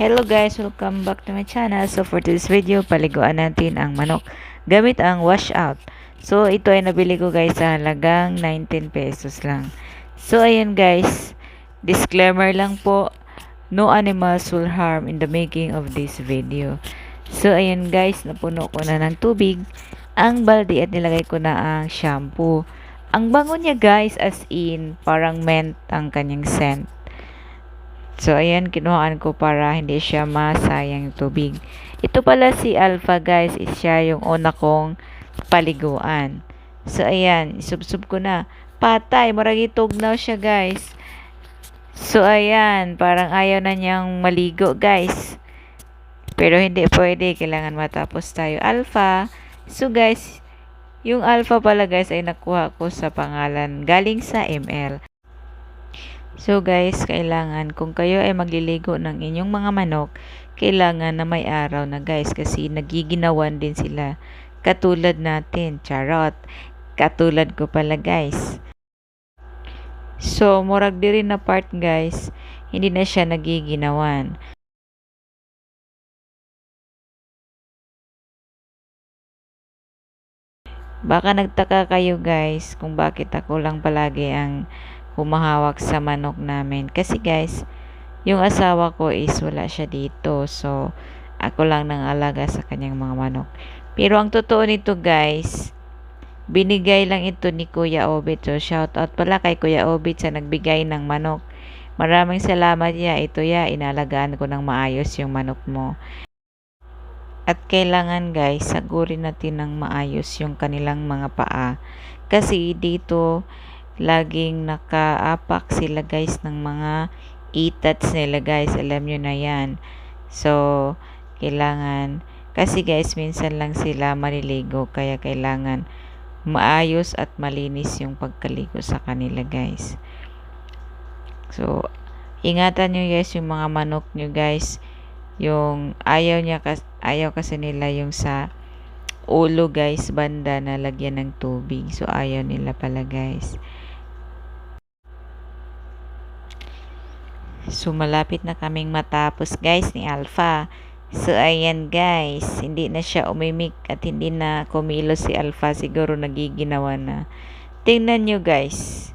Hello guys, welcome back to my channel. So for this video, paliguan natin ang manok gamit ang washout. So ito ay nabili ko guys sa halagang 19 pesos lang. So ayun guys, disclaimer lang po, no animals will harm in the making of this video. So ayun guys, napuno ko na ng tubig ang balde at nilagay ko na ang shampoo. Ang bango niya guys as in parang mint ang kanyang scent. So, ayan, kinuhaan ko para hindi siya masayang tubig. Ito pala si Alpha, guys. Is siya yung una kong paliguan. So, ayan, isubsub ko na. Patay, maragi tugnaw siya, guys. So, ayan, parang ayaw na niyang maligo, guys. Pero hindi pwede, kailangan matapos tayo. Alpha. So, guys, yung Alpha pala, guys, ay nakuha ko sa pangalan galing sa ML. So guys, kailangan kung kayo ay magliligo ng inyong mga manok, kailangan na may araw na guys kasi nagiginawan din sila. Katulad natin, charot. Katulad ko pala guys. So, murag di rin na part guys, hindi na siya nagiginawan. Baka nagtaka kayo guys kung bakit ako lang palagi ang humahawak sa manok namin. Kasi guys, yung asawa ko is wala siya dito. So, ako lang nang alaga sa kanyang mga manok. Pero ang totoo nito guys, binigay lang ito ni Kuya Obit. So, shout out pala kay Kuya Obit sa nagbigay ng manok. Maraming salamat ya. Ito ya, inalagaan ko ng maayos yung manok mo. At kailangan guys, sagurin natin ng maayos yung kanilang mga paa. Kasi dito, laging nakaapak sila guys ng mga itats nila guys. Alam nyo na yan. So, kailangan, kasi guys, minsan lang sila maliligo. Kaya kailangan maayos at malinis yung pagkaligo sa kanila guys. So, ingatan nyo guys yung mga manok nyo guys yung ayaw niya ayaw kasi nila yung sa ulo guys banda na lagyan ng tubig so ayaw nila pala guys so malapit na kaming matapos guys ni Alpha. So ayan guys hindi na siya umimik at hindi na kumilos si Alpha. Siguro nagiginawa na. Tingnan nyo guys.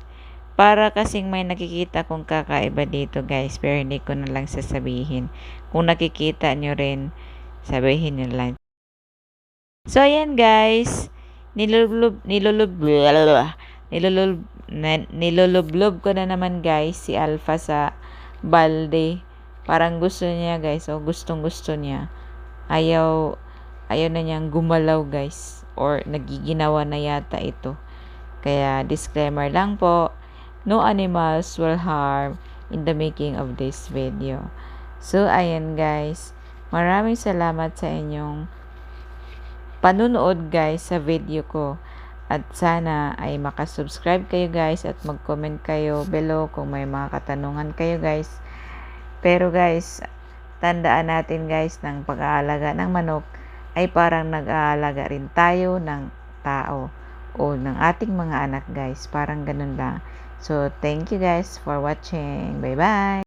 Para kasing may nakikita kong kakaiba dito guys, pero hindi ko na lang sasabihin. Kung nakikita nyo rin, sabihin nyo lang. So, ayan guys, nilulub, nilulub, nilulub, nilulublob ko na naman guys si Alpha sa balde. Parang gusto niya guys, o gustong gusto niya. Ayaw, ayaw na niyang gumalaw guys, or nagiginawa na yata ito. Kaya disclaimer lang po, no animals will harm in the making of this video. So, ayan guys. Maraming salamat sa inyong panunood guys sa video ko. At sana ay makasubscribe kayo guys at mag-comment kayo below kung may mga katanungan kayo guys. Pero guys, tandaan natin guys ng pag-aalaga ng manok ay parang nag-aalaga rin tayo ng tao o ng ating mga anak guys. Parang ganun lang. So, thank you guys for watching. Bye-bye!